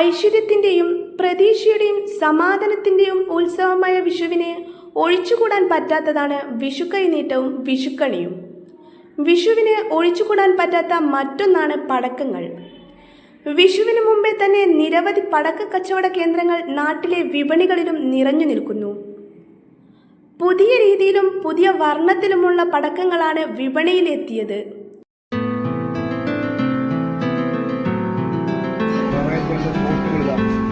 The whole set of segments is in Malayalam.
ഐശ്വര്യത്തിന്റെയും പ്രതീക്ഷയുടെയും സമാധാനത്തിന്റെയും ഉത്സവമായ വിഷുവിനെ ഒഴിച്ചുകൂടാൻ പറ്റാത്തതാണ് വിഷുക്കൈനീട്ടവും വിഷുക്കണിയും. വിഷുവിന് ഒഴിച്ചുകൂടാൻ പറ്റാത്ത മറ്റൊന്നാണ് പടക്കങ്ങൾ. വിഷുവിന് മുമ്പേ തന്നെ നിരവധി പടക്ക കച്ചവട കേന്ദ്രങ്ങൾ നാട്ടിലെ വിപണികളിലും നിറഞ്ഞു നിൽക്കുന്നു. പുതിയ രീതിയിലും പുതിയ വർണത്തിലുമുള്ള പടക്കങ്ങളാണ് വിപണിയിലെത്തിയത്. Thank you.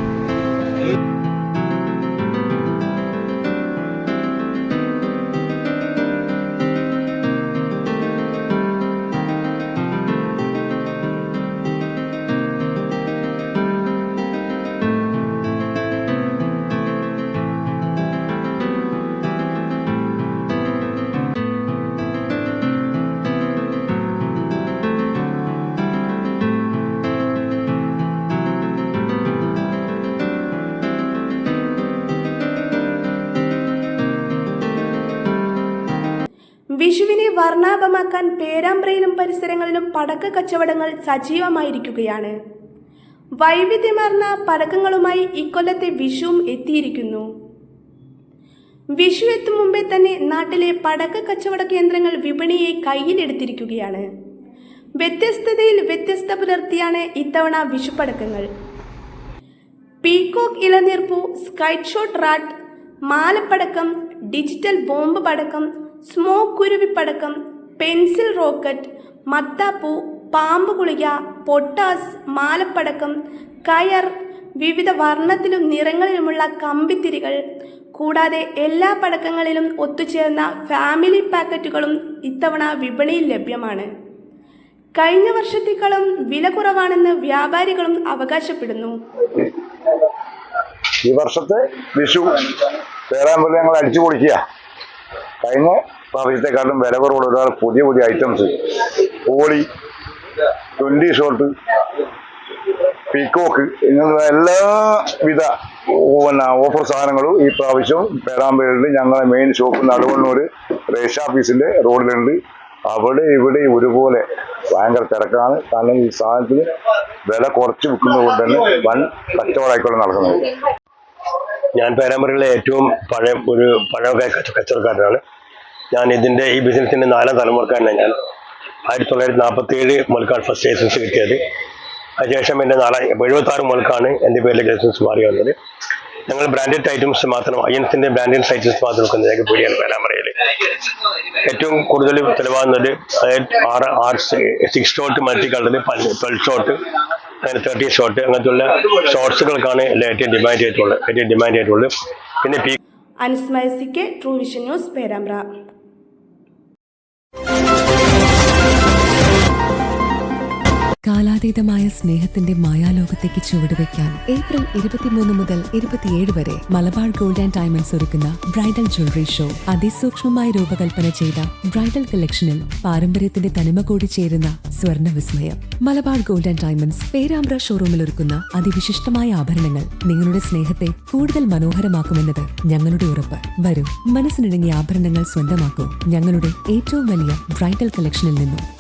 വിഷുവിനെ വർണാഭമാക്കാൻ പേരാമ്പ്രയിലും പരിസരങ്ങളിലും പടക്ക കച്ചവടങ്ങൾ സജീവമായിരിക്കുകയാണ്. വൈവിധ്യമാർന്ന പടക്കങ്ങളുമായി ഇക്കൊല്ലത്തെ വിഷുവും എത്തിയിരിക്കുന്നു. വിഷു എത്തും മുമ്പേ തന്നെ നാട്ടിലെ പടക്ക കച്ചവട കേന്ദ്രങ്ങൾ വിപണിയെ കയ്യിലെടുത്തിരിക്കുകയാണ്. വ്യത്യസ്തതയിൽ വ്യത്യസ്ത പുലർത്തിയാണ് ഇത്തവണ വിഷുപടക്കങ്ങൾ പീകോക്ക് ഇളനീർപ്പു സ്കൈറ്റ് ഷോട്ട് റാട്ട് മാലപ്പടക്കം ഡിജിറ്റൽ ബോംബ് പടക്കം സ്മോക്ക് കുരുവിപ്പടക്കം പെൻസിൽ റോക്കറ്റ് മത്താപ്പൂ പാമ്പ് കുളിക പൊട്ടാസ് മാലപ്പടക്കം കയർ വിവിധ വർണത്തിലും നിറങ്ങളിലുമുള്ള കമ്പിത്തിരികൾ കൂടാതെ എല്ലാ പടക്കങ്ങളിലും ഒത്തുചേർന്ന ഫാമിലി പാക്കറ്റുകളും ഇത്തവണ വിപണിയിൽ ലഭ്യമാണ്. കഴിഞ്ഞ വർഷത്തേക്കാളും വില കുറവാണെന്ന് വ്യാപാരികളും അവകാശപ്പെടുന്നു. ഈ വർഷത്തെ വിഷു പേരാമ്പിൽ അടിച്ചു പൊളിക്കുക. കഴിഞ്ഞ പ്രാവശ്യത്തെക്കാളും വില കുറവുള്ള ഒരുപാട് പുതിയ പുതിയ ഐറ്റംസ് ഓളി ട്വന്റി ഷോട്ട് പീക്കോക്ക് ഇങ്ങനെയുള്ള എല്ലാവിധ പിന്നെ ഓഫർ സാധനങ്ങളും ഈ പ്രാവശ്യം പേരാമ്പേരിൽ ഞങ്ങളുടെ മെയിൻ ഷോപ്പ് നടുവണ്ണൂർ റേഷൻ ഓഫീസിന്റെ റോഡിലുണ്ട്. അവിടെ ഇവിടെ ഒരുപോലെ ഭയങ്കര തിരക്കാണ്. കാരണം ഈ സാധനത്തിന് വില കുറച്ച് വിൽക്കുന്നത് കൊണ്ട് തന്നെ വൻ കച്ചവടമായിക്കൊണ്ട് നടക്കുന്നത്. ഞാൻ പേരാമ്പറിലെ ഏറ്റവും പഴയ ഒരു പഴയ കച്ചവടക്കാരനാണ്. ഞാൻ ഇതിന്റെ ഈ ബിസിനസ്സിന്റെ നാലാം തലമുറക്കാരനാണ് ഞാൻ ആയിരത്തി തൊള്ളായിരത്തി നാൽപ്പത്തി ഏഴ് മുതൽക്കാണ് ഫസ്റ്റ് ലൈസൻസ് കിട്ടിയത്. അതിനുശേഷം എന്റെ നാളെ എഴുപത്തി ആറ് മുതൽക്കാണ് എന്റെ പേരിലേക്ക് ലൈസൻസ് മാറി വന്നത്. ഞങ്ങൾ ബ്രാൻഡഡ് ഐറ്റംസ് മാത്രം അയ്യൻസിന്റെ ബ്രാൻഡഡ് ഐറ്റംസ് മാത്രം നോക്കുന്നതിലേക്ക് ഏക പീടിയാണ് പേരാമ്പ്രയിൽ ഏറ്റവും കൂടുതൽ ചിലവാകുന്നത് ആറ് ആറ് six shot multi colour twelve shot അങ്ങനെ തേർട്ടി ഷോട്ട് അങ്ങനത്തെയുള്ള ഷോർട്സുകൾക്കാണ് ഏറ്റവും ഡിമാൻഡ് ആയിട്ടുള്ളത് ഏറ്റവും ഡിമാൻഡ് ആയിട്ടുള്ളത് പിന്നെ പീ അനുസ്മരസിക്ക് ട്രൂ വിഷൻ ന്യൂസ് പേരാമ്പ്ര. കാലാതീതമായ സ്നേഹത്തിന്റെ മായാലോകത്തേക്ക് ചുവടുവെക്കാൻ ഏപ്രിൽ ഇരുപത്തിമൂന്ന് മുതൽ ഇരുപത്തിയേഴ് വരെ മലബാർ ഗോൾഡ് ആൻഡ് ഡയമണ്ട്സ് ഒരുക്കുന്ന ബ്രൈഡൽ ജ്വല്ലറി ഷോ അതിസൂക്ഷ്മമായി രൂപകൽപ്പന ചെയ്ത ബ്രൈഡൽ കളക്ഷനിൽ പാരമ്പര്യത്തിന്റെ തനിമ കൂടി ചേരുന്ന സ്വർണ വിസ്മയം. Malabar gold and diamonds Perambra ഷോറൂമിൽ ഒരുക്കുന്ന അതിവിശിഷ്ടമായ ആഭരണങ്ങൾ നിങ്ങളുടെ സ്നേഹത്തെ കൂടുതൽ മനോഹരമാക്കുമെന്നത് ഞങ്ങളുടെ ഉറപ്പ്. വരൂ മനസ്സിനിണങ്ങിയ ആഭരണങ്ങൾ സ്വന്തമാക്കൂ ഞങ്ങളുടെ ഏറ്റവും വലിയ ബ്രൈഡൽ കളക്ഷനിൽ നിന്നും.